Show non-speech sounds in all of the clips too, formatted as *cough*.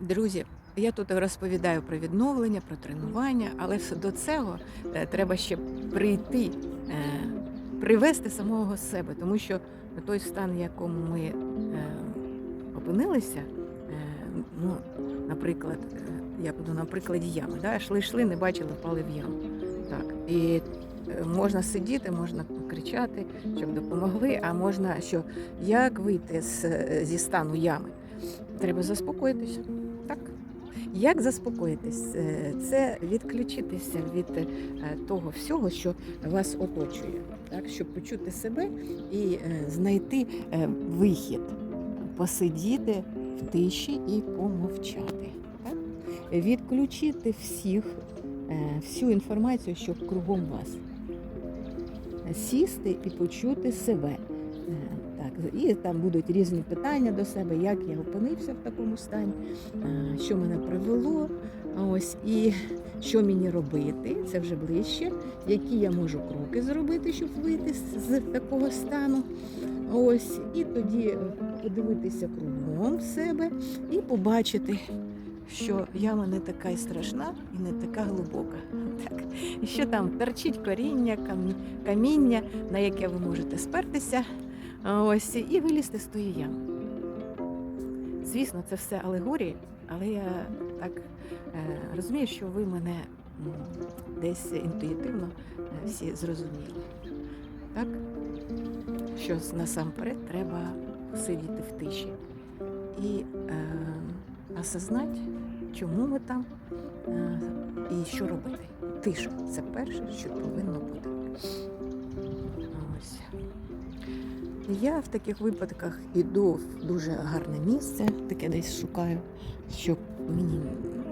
Друзі, я тут розповідаю про відновлення, про тренування, але все до цього е, треба ще прийти, е, привести самого себе, тому що той стан, в якому ми е, опинилися, ну, наприклад, я буду на прикладі ями, да? йшли, йшли, не бачили, впали в яму. Так. І можна сидіти, можна кричати, щоб допомогли, а можна що як вийти з, зі стану ями? Треба заспокоїтися. Так. Як заспокоїтись? Е, Це відключитися від е, того всього, що вас оточує, так? щоб почути себе і е, знайти вихід, посидіти в тиші і помовчати. Так? Відключити всіх, всю інформацію, що кругом вас. Сісти і почути себе. Так, і там будуть різні питання до себе, як я опинився в такому стані, що мене привело, ось і що мені робити, це вже ближче, які я можу кроки зробити, щоб вийти з, такого стану. Ось, і тоді е, подивитися кругом себе і побачити, що яма не така й страшна і не така глибока. *laughs* Так. І що там торчить коріння, каміння, на яке ви можете спертися. Ось і вилізти з тої ями. Звісно, це все алегорії, але я так е, розумію, що ви мене десь інтуїтивно е, всі зрозуміли. Так? Що насамперед треба сидіти в тиші і е, осознати, чому ми там е, і що робити. Тиша це перше, що повинно бути. Ось. Я в таких випадках іду в дуже гарне місце, таке десь шукаю, щоб мені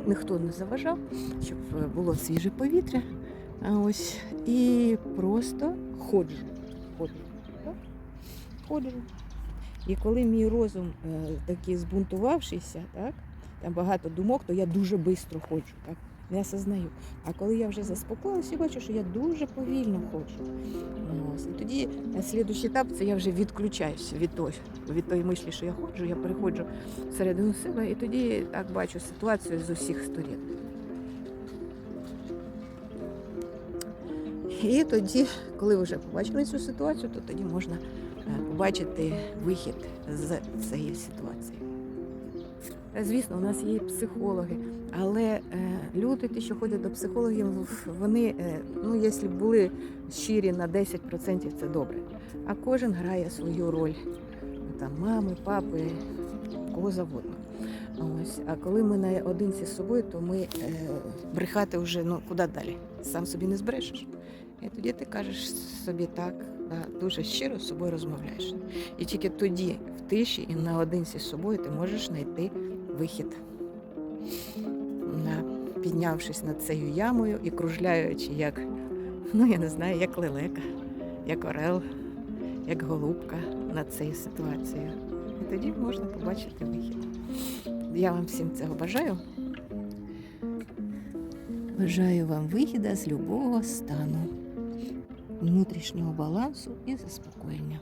ніхто не заважав, щоб було свіже повітря. Ось і просто ходжу. Ходжу. Ходжу. І коли мій розум е, такий збунтувавшийся, так, там багато думок, то я дуже швидко ходжу. Так? Не осознаю. А коли я вже заспокоїлася, я бачу, що я дуже повільно ходжу. Ось. І тоді слідуючий етап це я вже відключаюся від той, від тої мислі, що я ходжу, я переходжу всередину себе і тоді так бачу ситуацію з усіх сторін. І тоді, коли вже побачили цю ситуацію, то тоді можна е, побачити вихід з цієї ситуації. Звісно, у нас є психологи, але е, люди, ті, що ходять до психологів, вони, е, ну, якщо були щирі на 10%, це добре. А кожен грає свою роль. Там мами, папи, кого завгодно. Ось. А коли ми наодинці з собою, то ми е, брехати вже ну, куди далі? Сам собі не збрешеш. І тоді ти кажеш собі так, дуже щиро з собою розмовляєш. І тільки тоді, в тиші і наодинці з собою, ти можеш знайти вихід. Піднявшись над цією ямою і кружляючи, як, ну я не знаю, як лелека, як орел, як голубка над цією ситуацією. І тоді можна побачити вихід. Я вам всім цього бажаю. Бажаю вам вихіда з любого стану, внутрішнього балансу і заспокоєння.